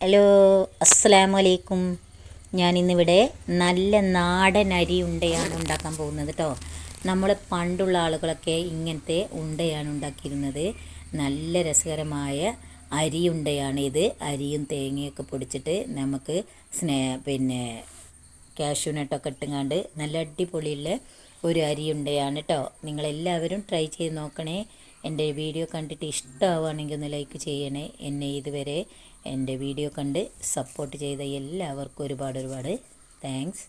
Hello അസ്സലാമു അലൈക്കും ഞാനിന്നിവിടെ നല്ല നാടൻ അരി ഉണ്ടയാണ് ഉണ്ടാക്കാൻ പോകുന്നത് കേട്ടോ നമ്മൾ പണ്ടുള്ള ആളുകളൊക്കെ ഇങ്ങനത്തെ ഉണ്ടയാണ് ഉണ്ടാക്കിയിരുന്നത്. നല്ല രസകരമായ അരി ഉണ്ടയാണ് ഇത്. അരിയും തേങ്ങയൊക്കെ പൊടിച്ചിട്ട് നമുക്ക് സ്നേ പിന്നെ കാഷ്യൂനട്ടൊക്കെ ഇട്ടുങ്ങാണ്ട് നല്ല അടിപൊളിയുള്ള ഒരു അരി ഉണ്ടയാണ് കേട്ടോ നിങ്ങളെല്ലാവരും ട്രൈ ചെയ്ത് നോക്കണേ. എന്റെ വീഡിയോ കണ്ടിട്ട് ഇഷ്ടമാവുകയാണെങ്കിൽ ഒന്ന് ലൈക്ക് ചെയ്യണേ. എന്നെ ഇതുവരെ എന്റെ വീഡിയോ കണ്ട് സപ്പോർട്ട് ചെയ്ത എല്ലാവർക്കും ഒരുപാട് ഒരുപാട് താങ്ക്സ്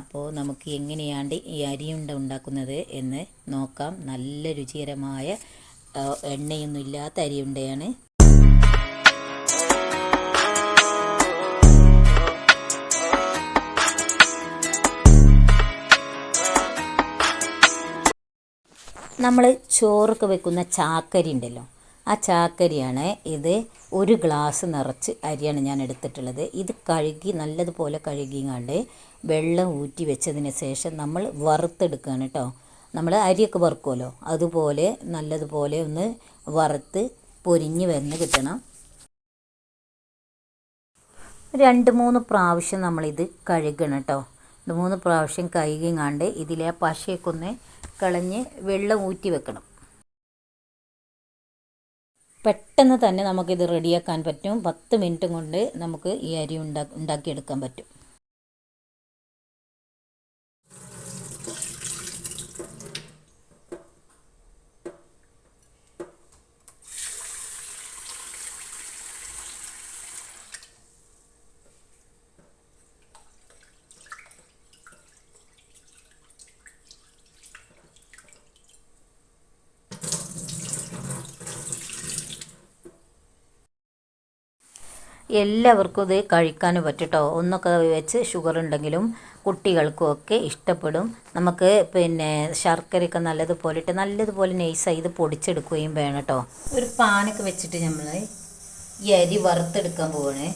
അപ്പോൾ നമുക്ക് എങ്ങനെയാണ് ഈ അരിയുണ്ട ഉണ്ടാക്കുന്നത് എന്ന് നോക്കാം. നല്ല രുചികരമായ എണ്ണയൊന്നും ഇല്ലാത്ത അരിയുണ്ടയാണ്. നമ്മൾ ചോറൊക്കെ വെക്കുന്ന ചാക്കരി ഉണ്ടല്ലോ. ആ ചാക്കരിയാണ് ഇത് ഒരു ഗ്ലാസ് നിറച്ച് അരിയാണ് ഞാൻ എടുത്തിട്ടുള്ളത്. ഇത് കഴുകി നല്ലതുപോലെ കഴുകിങ്ങാണ്ട് വെള്ളം ഊറ്റി വെച്ചതിന് ശേഷം നമ്മൾ വറുത്തെടുക്കുകയാണ് കേട്ടോ നമ്മൾ അരിയൊക്കെ വറുക്കുമല്ലോ അതുപോലെ നല്ലതുപോലെ ഒന്ന് വറുത്ത് പൊരിഞ്ഞ് വന്ന് കിട്ടണം. രണ്ട് മൂന്ന് പ്രാവശ്യം നമ്മളിത് കഴുകണം കേട്ടോ രണ്ട് മൂന്ന് പ്രാവശ്യം കഴുകിങ്ങാണ്ട് ഇതിലെ പശയൊക്കെ ഒന്ന് കളഞ്ഞ് വെള്ളം ഊറ്റി വെക്കണം. പെട്ടെന്ന് തന്നെ നമുക്കിത് റെഡിയാക്കാൻ പറ്റും. പത്ത് മിനിറ്റ് കൊണ്ട് നമുക്ക് ഈ അരി ഉണ്ടാക്കി ഉണ്ടാക്കിയെടുക്കാൻ പറ്റും. എല്ലാവർക്കും ഇത് കഴിക്കാൻ പറ്റട്ടോ. ഒന്നൊക്കെ വെച്ച് ഷുഗർ ഉണ്ടെങ്കിലും കുട്ടികൾക്കും ഒക്കെ ഇഷ്ടപ്പെടും. നമുക്ക് പിന്നെ ശർക്കരയൊക്കെ നല്ലതുപോലെ ഇട്ട് നല്ലതുപോലെ നൈസായി ഇത് പൊടിച്ചെടുക്കുകയും വേണം കേട്ടോ. ഒരു പാനൊക്കെ വെച്ചിട്ട് നമ്മൾ ഈ അരി വറുത്തെടുക്കാൻ പോവാണ്.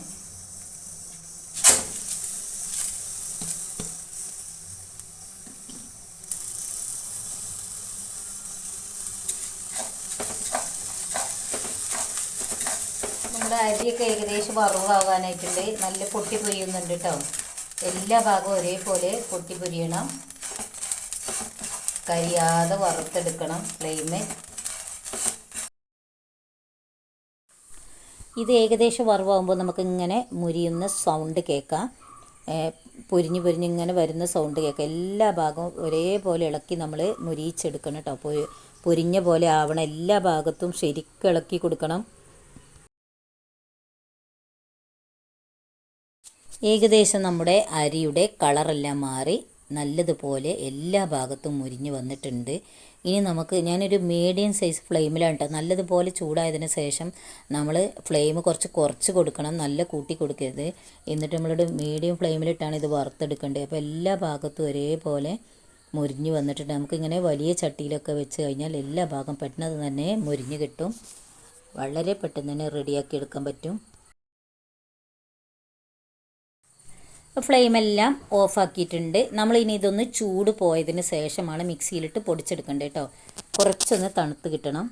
നമ്മുടെ അരിയൊക്കെ ഏകദേശം വറവാകാനായിട്ടുണ്ട്. നല്ല പൊട്ടി പൊരിയുന്നുണ്ട് കേട്ടോ എല്ലാ ഭാഗവും ഒരേപോലെ പൊട്ടി പൊരിയണം. കരിയാതെ വറുത്തെടുക്കണം ഫ്ലെയിമ് ഇത് ഏകദേശം വറവാകുമ്പോൾ നമുക്ക് ഇങ്ങനെ മുരിയുന്ന സൗണ്ട് കേൾക്കാം. പൊരിഞ്ഞ് പൊരിഞ്ഞ് ഇങ്ങനെ വരുന്ന സൗണ്ട് കേൾക്കാം. എല്ലാ ഭാഗവും ഒരേപോലെ ഇളക്കി നമ്മൾ മുരിയിച്ചെടുക്കണം കേട്ടോ പൊരിഞ്ഞ പോലെ ആവണം. എല്ലാ ഭാഗത്തും ശരിക്കും ഇളക്കി കൊടുക്കണം. ഏകദേശം നമ്മുടെ അരിയുടെ കളറെല്ലാം മാറി നല്ലതുപോലെ എല്ലാ ഭാഗത്തും മുരിഞ്ഞ് വന്നിട്ടുണ്ട്. ഇനി നമുക്ക് ഞാനൊരു മീഡിയം സൈസ് ഫ്ലെയിമിലാണ് കേട്ടോ നല്ലതുപോലെ ചൂടായതിന് ശേഷം നമ്മൾ ഫ്ലെയിം കുറച്ച് കുറച്ച് കൊടുക്കണം. നല്ല കൂട്ടി കൊടുക്കരുത്. എന്നിട്ട് നമ്മളൊരു മീഡിയം ഫ്ലെയിമിലിട്ടാണ് ഇത് വറുത്തെടുക്കേണ്ടത്. അപ്പോൾ എല്ലാ ഭാഗത്തും ഒരേപോലെ മുരിഞ്ഞ് വന്നിട്ടുണ്ട്. നമുക്കിങ്ങനെ വലിയ ചട്ടിയിലൊക്കെ വെച്ച് കഴിഞ്ഞാൽ എല്ലാ ഭാഗം പെട്ടെന്ന് തന്നെ മുരിഞ്ഞ് കിട്ടും. വളരെ പെട്ടെന്ന് തന്നെ റെഡിയാക്കി എടുക്കാൻ പറ്റും. ഫ്ലെയിമെല്ലാം ഓഫാക്കിയിട്ടുണ്ട്. നമ്മൾ ഇനി ഇതൊന്ന് ചൂട് പോയതിന് ശേഷമാണ് മിക്സിയിലിട്ട് പൊടിച്ചെടുക്കേണ്ടത് കേട്ടോ. കുറച്ചൊന്ന് തണുത്ത് കിട്ടണം.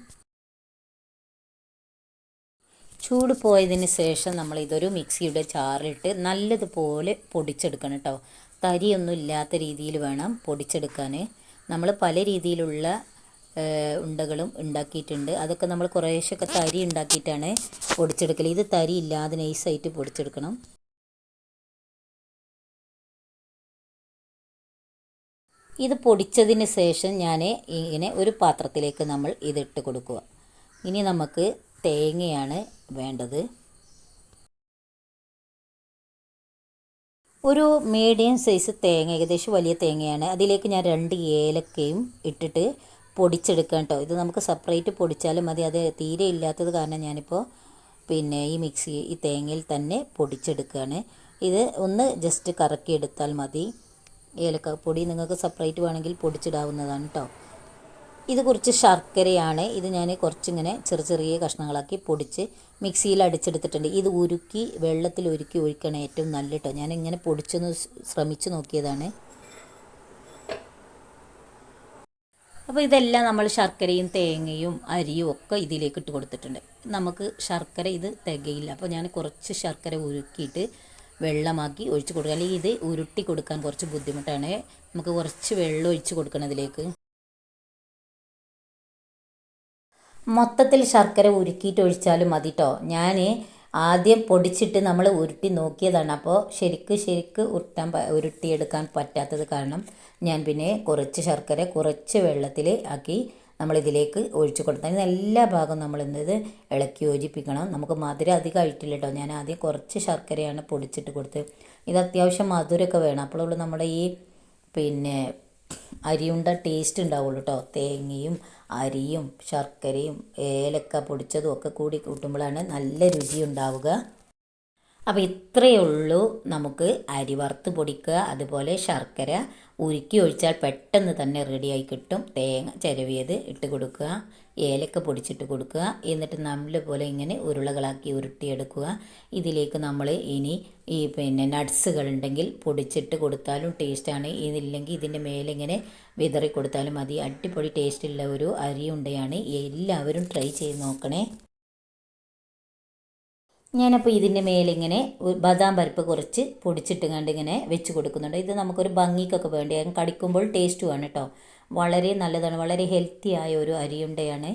ചൂട് പോയതിന് ശേഷം നമ്മൾ ഇതൊരു മിക്സിയുടെ ചാറിലിട്ട് നല്ലതുപോലെ പൊടിച്ചെടുക്കണം കേട്ടോ. തരിയൊന്നും ഇല്ലാത്ത രീതിയിൽ വേണം പൊടിച്ചെടുക്കാൻ നമ്മൾ പല രീതിയിലുള്ള ഉണ്ടകളും ഉണ്ടാക്കിയിട്ടുണ്ട്. അതൊക്കെ നമ്മൾ കുറേശ്ശൊക്കെ തരി ഉണ്ടാക്കിയിട്ടാണ് പൊടിച്ചെടുക്കൽ ഇത് തരി ഇല്ലാതെ നൈസായിട്ട് പൊടിച്ചെടുക്കണം. ഇത് പൊടിച്ചതിന് ശേഷം ഞാൻ ഇങ്ങനെ ഒരു പാത്രത്തിലേക്ക് നമ്മൾ ഇതിട്ട് കൊടുക്കുക. ഇനി നമുക്ക് തേങ്ങയാണ് വേണ്ടത്. ഒരു മീഡിയം സൈസ് തേങ്ങ ഏകദേശം വലിയ തേങ്ങയാണ്. അതിലേക്ക് ഞാൻ രണ്ട് ഏലക്കയും ഇട്ടിട്ട് പൊടിച്ചെടുക്കാം കേട്ടോ ഇത് നമുക്ക് സെപ്പറേറ്റ് പൊടിച്ചാലും മതി. അത് തീരെ ഇല്ലാത്തത് കാരണം ഞാനിപ്പോൾ പിന്നെ ഈ മിക്സി ഈ തേങ്ങയിൽ തന്നെ പൊടിച്ചെടുക്കുകയാണ് ഇത് ഒന്ന് ജസ്റ്റ് കറക്കി എടുത്താൽ മതി. ഏലക്കപ്പൊടി നിങ്ങൾക്ക് സെപ്പറേറ്റ് വേണമെങ്കിൽ പൊടിച്ചിടാവുന്നതാണ് കേട്ടോ ഇത് കുറച്ച് ശർക്കരയാണ്. ഇത് ഞാൻ കുറച്ചിങ്ങനെ ചെറിയ ചെറിയ കഷ്ണങ്ങളാക്കി പൊടിച്ച് മിക്സിയിൽ അടിച്ചെടുത്തിട്ടുണ്ട്. ഇത് ഉരുക്കി വെള്ളത്തിൽ ഉരുക്കി ഒഴിക്കണം ഏറ്റവും നല്ല കേട്ടോ ഞാൻ ഇങ്ങനെ പൊടിച്ചൊന്ന് ശ്രമിച്ചു ശ്രമിച്ച് നോക്കിയതാണ്. അപ്പോൾ ഇതെല്ലാം നമ്മൾ ശർക്കരയും തേങ്ങയും അരിയും ഒക്കെ ഇതിലേക്ക് ഇട്ട് കൊടുത്തിട്ടുണ്ട്. നമുക്ക് ശർക്കര ഇത് തികയില്ല. അപ്പോൾ ഞാൻ കുറച്ച് ശർക്കര ഉരുക്കിയിട്ട് വെള്ളമാക്കി ഒഴിച്ച് കൊടുക്കുക. അല്ലെങ്കിൽ ഇത് ഉരുട്ടി കൊടുക്കാൻ കുറച്ച് ബുദ്ധിമുട്ടാണ്. നമുക്ക് കുറച്ച് വെള്ളം ഒഴിച്ച് കൊടുക്കണം ഇതിലേക്ക്. മൊത്തത്തിൽ ശർക്കര ഉരുക്കിയിട്ട് ഒഴിച്ചാലും മതി കേട്ടോ ഞാൻ ആദ്യം പൊടിച്ചിട്ട് നമ്മൾ ഉരുട്ടി നോക്കിയതാണ്. അപ്പോൾ ശരിക്ക് ശരിക്ക് ഉരുട്ടാൻ ഉരുട്ടിയെടുക്കാൻ പറ്റാത്തത് കാരണം ഞാൻ പിന്നെ കുറച്ച് ശർക്കര കുറച്ച് വെള്ളത്തിൽ ആക്കി നമ്മളിതിലേക്ക് ഒഴിച്ചു കൊടുത്താൽ എല്ലാ ഭാഗവും നമ്മൾ എന്നത് ഇളക്കി യോജിപ്പിക്കണം. നമുക്ക് മധുരം അധികം ആയിട്ടില്ല കേട്ടോ ഞാൻ ആദ്യം കുറച്ച് ശർക്കരയാണ് പൊടിച്ചിട്ട് കൊടുത്തത്. ഇത് അത്യാവശ്യം മധുരമൊക്കെ വേണം. അപ്പോഴുള്ള നമ്മുടെ ഈ പിന്നെ അരിയുണ്ട ടേസ്റ്റ് ഉണ്ടാവുള്ളൂ കേട്ടോ തേങ്ങയും അരിയും ശർക്കരയും ഏലക്ക പൊടിച്ചതും ഒക്കെ കൂടി കൂട്ടുമ്പോഴാണ് നല്ല രുചി ഉണ്ടാവുക. അപ്പോൾ ഇത്രയേ ഉള്ളൂ നമുക്ക് അരി വറുത്ത് പൊടിക്കുക അതുപോലെ ശർക്കര ഉരുക്കി ഒഴിച്ചാൽ പെട്ടെന്ന് തന്നെ റെഡിയായി കിട്ടും. തേങ്ങ ചിരവിയത് ഇട്ട് കൊടുക്കുക ഏലക്ക പൊടിച്ചിട്ട് കൊടുക്കുക എന്നിട്ട് നല്ല പോലെ ഇങ്ങനെ ഉരുളകളാക്കി ഉരുട്ടിയെടുക്കുക. ഇതിലേക്ക് നമ്മൾ ഇനി ഈ പിന്നെ നട്ട്സുകൾ ഉണ്ടെങ്കിൽ പൊടിച്ചിട്ട് കൊടുത്താലും ടേസ്റ്റാണ് ഇതില്ലെങ്കിൽ ഇതിന്റെ മേലെ ഇങ്ങനെ വിതറി കൊടുത്താലും മതി. അടിപൊളി ടേസ്റ്റുള്ള ഒരു അരി ഉണ്ടയാണ്. എല്ലാവരും ട്രൈ ചെയ്ത് നോക്കണേ. ഞാനപ്പോൾ ഇതിന്റെ മേലിങ്ങനെ ബദാം പരിപ്പ് കുറച്ച് പൊടിച്ചിട്ട് കണ്ട് ഇങ്ങനെ വെച്ച് കൊടുക്കുന്നുണ്ട്. ഇത് നമുക്കൊരു ഭംഗിക്കൊക്കെ വേണ്ടി കടിക്കുമ്പോൾ ടേസ്റ്റ് വേണം കേട്ടോ വളരെ നല്ലതാണ്. വളരെ ഹെൽത്തി ആയ ഒരു അരിയുണ്ടയാണ്.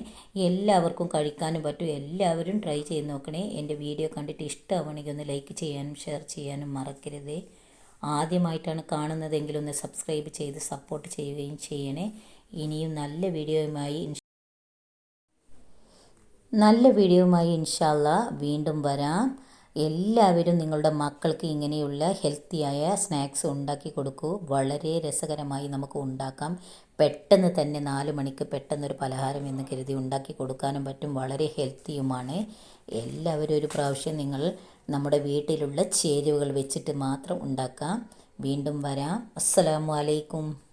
എല്ലാവർക്കും കഴിക്കാനും പറ്റും. എല്ലാവരും ട്രൈ ചെയ്ത് നോക്കണേ. എന്റെ വീഡിയോ കണ്ടിട്ട് ഇഷ്ടമാവണമെങ്കിൽ ഒന്ന് ലൈക്ക് ചെയ്യാനും ഷെയർ ചെയ്യാനും മറക്കരുത്. ആദ്യമായിട്ടാണ് കാണുന്നതെങ്കിൽ ഒന്ന് സബ്സ്ക്രൈബ് ചെയ്ത് സപ്പോർട്ട് ചെയ്യുകയും ചെയ്യണേ. ഇനിയും നല്ല വീഡിയോയുമായി നല്ല വീഡിയോയുമായി ഇൻഷാല്ല വീണ്ടും വരാം. എല്ലാവരും നിങ്ങളുടെ മക്കൾക്ക് ഇങ്ങനെയുള്ള ഹെൽത്തിയായ സ്നാക്സ് ഉണ്ടാക്കി കൊടുക്കൂ. വളരെ രസകരമായി നമുക്ക് ഉണ്ടാക്കാം. പെട്ടെന്ന് തന്നെ നാല് മണിക്ക് പെട്ടെന്നൊരു പലഹാരം എന്ന് കരുതി ഉണ്ടാക്കി കൊടുക്കാനും പറ്റും. വളരെ ഹെൽത്തിയുമാണ്. എല്ലാവരും ഒരു പ്രാവശ്യം നിങ്ങൾ നമ്മുടെ വീട്ടിലുള്ള ചേരുവകൾ വെച്ചിട്ട് മാത്രം ഉണ്ടാക്കാം. വീണ്ടും വരാം. അസ്സലാമു അലൈക്കും.